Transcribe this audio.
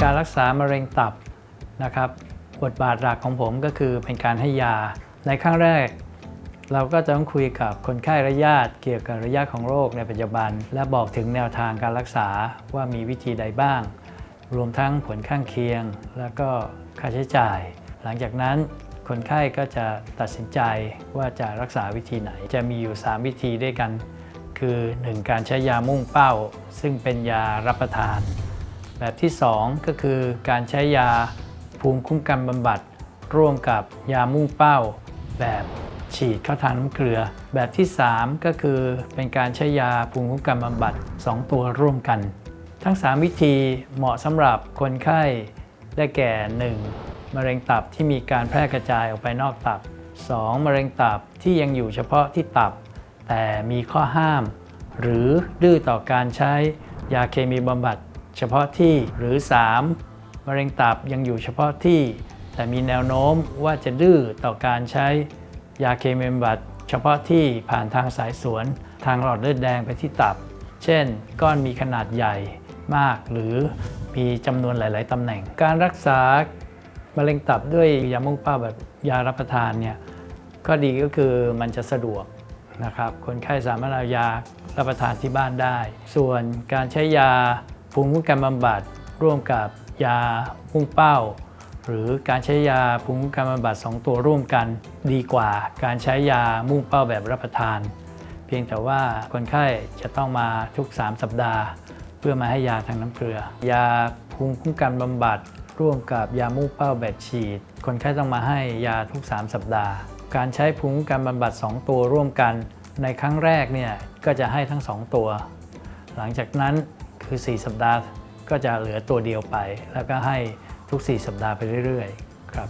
การรักษามะเร็งตับนะครับ บทบาทหลักของผมก็คือเป็นการให้ยา ในครั้งแรก เราก็จะต้องคุยกับคนไข้และญาติเกี่ยวกับระยะของโรคในปัจจุบัน และบอกถึงแนวทางการรักษาว่ามีวิธีใดบ้าง รวมทั้งผลข้างเคียง แล้วก็ค่าใช้จ่าย หลังจากนั้นคนไข้ก็จะตัดสินใจว่าจะรักษาวิธีไหน จะมีอยู่ 3 วิธีด้วยกัน คือ 1. การใช้ยามุ่งเป้า ซึ่งเป็นยารับประทาน แบบที่ 2 ก็คือการใช้ยาภูมิคุ้มกันบำบัด ร่วมกับยามุ่งเป้า แบบฉีดเข้าทางน้ำเกลือ แบบที่ 3 ก็คือเป็นการใช้ยาภูมิคุ้มกันบำบัด 2 ตัวร่วมกัน ทั้ง 3 วิธีเหมาะสำหรับคนไข้ได้แก่ 1. มะเร็งตับที่มีการแพร่กระจายออกไปนอกตับ 2. มะเร็งตับที่ยังอยู่เฉพาะที่ตับ แต่มีข้อห้าม หรือดื้อต่อการใช้ยาเคมีบำบัด เฉพาะที่หรือ 3. มะเร็งตับยังอยู่เฉพาะที่ แต่มีแนวโน้มว่าจะดื้อต่อการใช้ยาเคมีบำบัดเฉพาะที่ผ่านทางสายสวน ทางหลอดเลือดแดงไปที่ตับ เช่น ก้อนมีขนาดใหญ่มากหรือมีจำนวนหลาย ๆตำแหน่ง การรักษามะเร็งตับด้วยยามุ่งเป้าแบบยารับประทานเนี่ยข้อดีก็คือมันจะสะดวกนะครับคนไข้สามารถเอายารับประทานที่บ้านได้ ส่วนการใช้ยา ภูมิคุ้มกันบำบัดร่วมกับยามุ่งเป้า หรือการใช้ยาภูมิคุ้มกันบำบัด 2 ตัวร่วมกันดีกว่าการใช้ยามุ่งเป้าแบบรับประทาน เพียงแต่ว่าคนไข้จะต้องมาทุก 3 สัปดาห์ เพื่อมาให้ยาทางน้ำเกลือ ยาภูมิคุ้มกันบำบัด ร่วมกับยามุ่งเป้าแบบฉีด คนไข้ต้องมาให้ยาทุก 3 สัปดาห์ การใช้ภูมิคุ้มกันบำบัด 2 ตัวร่วมกัน ในครั้งแรกเนี่ยก็จะให้ทั้ง 2 ตัว หลังจากนั้น คือ 4 สัปดาห์ก็จะเหลือตัวเดียวไป แล้วก็ให้ทุก 4 สัปดาห์ไปเรื่อย ๆ ครับ